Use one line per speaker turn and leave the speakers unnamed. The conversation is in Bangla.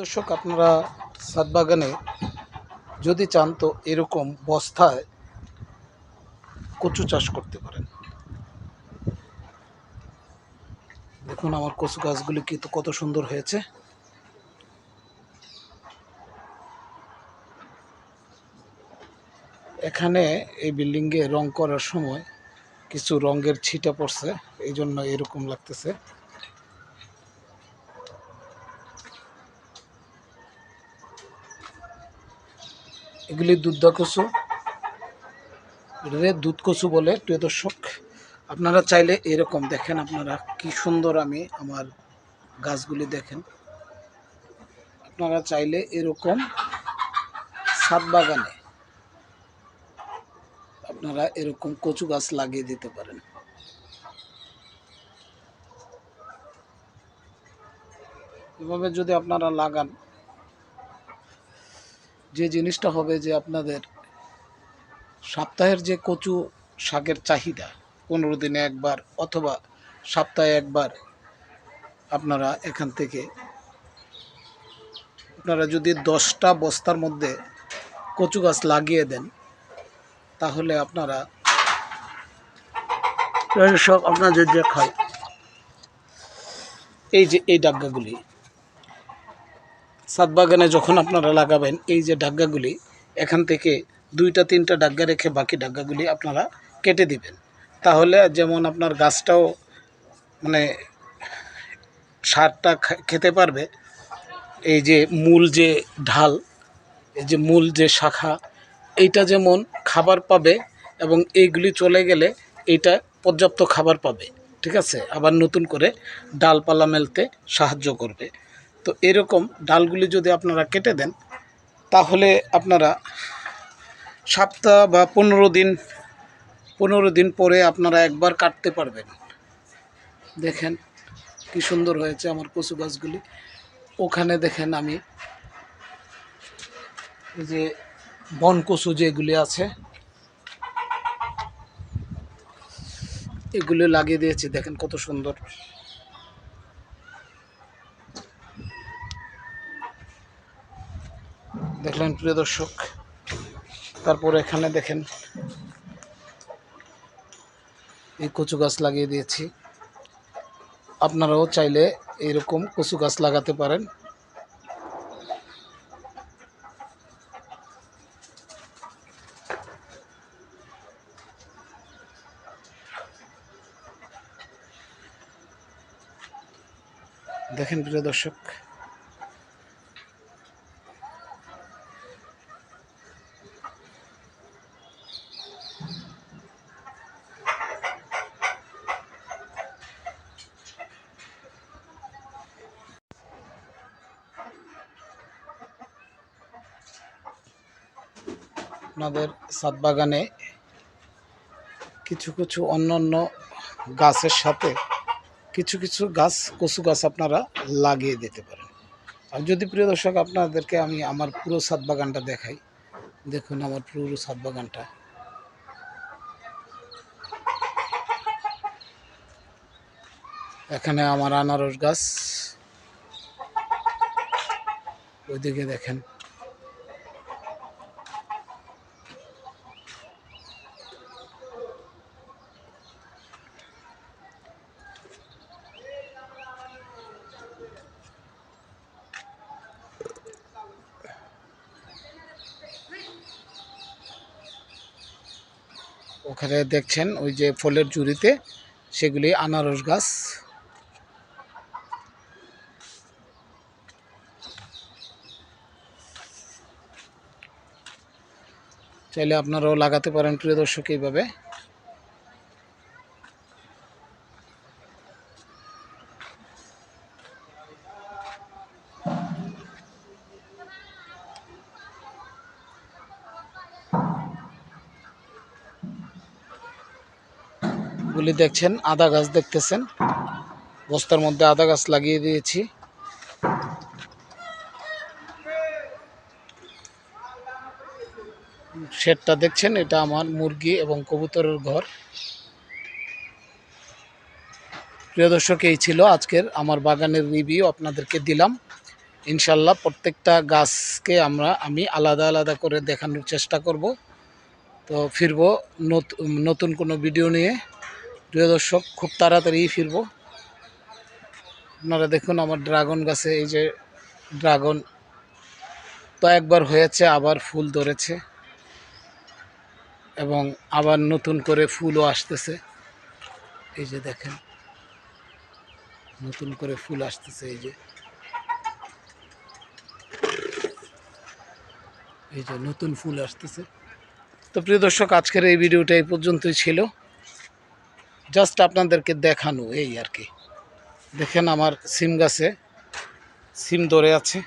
দর্শক, আপনারা সাত বাগানে যদি চান তো এরকম বস্তায় কচু চাষ করতে পারেন। দেখুন আমার কচু গাছগুলি কিন্তু কত সুন্দর হয়েছে। এখানে এই বিল্ডিংয়ে রং করার সময় কিছু রঙের ছিটা পড়ছে এই জন্য এরকম লাগতেছে। এগুলি দুধদা কচু এটারে দুধ কচু বলে, প্রিয় দর্শক, আপনারা চাইলে এরকম দেখেন আপনারা কি সুন্দর আমি আমার গাছগুলি দেখেন। আপনারা চাইলে এরকম ছাদ বাগানে আপনারা এরকম কচু গাছ লাগিয়ে দিতে পারেন। এভাবে যদি আপনারা লাগান যে জিনিসটা হবে যে আপনাদের সপ্তাহের যে কচু শাকের চাহিদা, পনেরো দিনে একবার অথবা সপ্তাহে একবার আপনারা এখান থেকে, আপনারা যদি দশটা বস্তার মধ্যে কচু গাছ লাগিয়ে দেন, তাহলে আপনারা সব আপনাদের দেখায় এই যে এই ডাগ্গাগুলি সাত বাগানে যখন আপনারা লাগাবেন, এই যে ডাগ্গাগুলি, এখান থেকে দুইটা, তিনটা ডাগ্গা রেখে বাকি ডাগ্গাগুলি আপনারা কেটে দিবেন। তাহলে যেমন আপনার গাছটাও মানে সারটা খেতে পারবে। এই যে মূল যে ঢাল, এই যে মূল যে শাখা, এইটা যেমন খাবার পাবে এবং এইগুলি চলে গেলে এইটা পর্যাপ্ত খাবার পাবে, ঠিক আছে? আবার নতুন করে ডালপালা মেলতে সাহায্য করবে। তো এরকম ডালগুলি যদি আপনারা কেটে দেন, তাহলে আপনারা সপ্তাহ বা পনেরো দিন পনেরো দিন পরে আপনারা একবার কাটতে পারবেন। দেখেন কি সুন্দর হয়েছে আমার কচু গাছগুলি। ওখানে দেখেন আমি যে বন কচু যেগুলি আছে, এগুলো লাগিয়ে দিয়েছি। দেখেন কত সুন্দর। দেখলেন প্রিয় দর্শক। তারপর এখানে দেখেন, এই কচু গাছ লাগিয়ে দিয়েছি। আপনারাও চাইলে এরকম কচু গাছ লাগাতে পারেন। দেখেন প্রিয় দর্শক আপনাদের ছাদ বাগানে কিছু কিছু অন্য অন্য গাছের সাথে কিছু কিছু গাছ, কচু গাছ আপনারা লাগিয়ে দিতে পারেন। আর যদি প্রিয় দর্শক, আপনাদেরকে আমি আমার পুরো ছাদ বাগানটা দেখাই। দেখুন আমার পুরো ছাদ বাগানটা এখানে আমার আনারস গাছ। ওইদিকে দেখেন। ওখানে দেখছেন ওই যে ফলের জুড়িতে সেগুলি আনারস গাছ। চাইলে আপনারাও লাগাতে পারেন প্রিয় দর্শক এইভাবে। গুলি দেখছেন, আদা গাছ দেখতেছেন। বস্তার মধ্যে আদা গাছ লাগিয়ে দিয়েছি। শেডটা দেখছেন, এটা আমার মুরগি এবং কবুতরের ঘর। প্রিয় দর্শক, এই ছিল আজকের আমার বাগানের রিভিউ আপনাদেরকে দিলাম। ইনশাল্লাহ প্রত্যেকটা গাছকে আমরা, আমি আলাদা আলাদা করে দেখানোর চেষ্টা করব। তো ফিরবো নত- নতুন কোনো ভিডিও নিয়ে। প্রিয় দর্শক, খুব তাড়াতাড়ি ফিরবো। আপনারা দেখুন আমার ড্রাগন গাছে, এই যে ড্রাগন তো একবার হয়েছে, আবার ফুল ধরেছে এবং আবার নতুন করে ফুলও আসতেছে। এই যে দেখেন, নতুন করে ফুল আসতেছে, এই যে। এই যে নতুন ফুল আসতেছে। তো প্রিয় দর্শক, আজকের এই ভিডিওটা এই পর্যন্তই ছিল। জাস্ট আপনাদেরকে দেখানো এই আর কি। দেখেন আমার সিম গাছে সিম ধরে আছে।